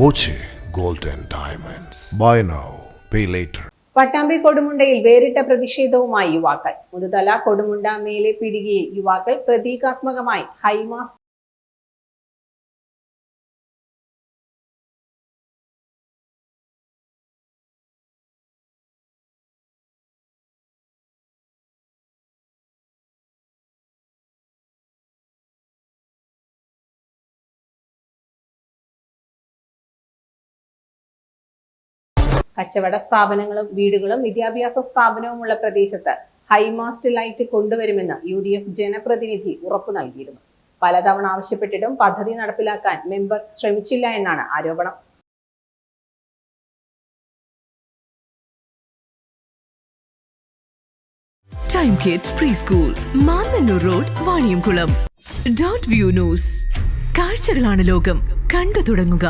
Boche gold and diamonds. Buy now pay later. Pattambi കൊടുമുണ്ടയിൽ വേറിട്ട പ്രതിഷേധവുമായി യുവാക്കൾ. മുതുതല കൊടുമുണ്ട മേലെ പിടികയിൽ യുവാക്കൾ പ്രതീകാത്മകമായി ഹൈമാസ് കച്ചവട സ്ഥാപനങ്ങളും വീടുകളും വിദ്യാഭ്യാസ സ്ഥാപനവുമുള്ള പ്രദേശത്ത് ഹൈമാസ്റ്റ് ലൈറ്റ് കൊണ്ടുവരുമെന്ന് യു ഡി എഫ് ജനപ്രതിനിധി ഉറപ്പു നൽകിയിരുന്നു. പലതവണ ആവശ്യപ്പെട്ടിട്ടും പദ്ധതി നടപ്പിലാക്കാൻ മെമ്പർ ശ്രമിച്ചില്ല എന്നാണ് ആരോപണം. Time kids pre school Mannanur road Vaniyamkulam dot view news കാഴ്ചകളാണ് ലോകം. കണ്ടു തുടങ്ങുക.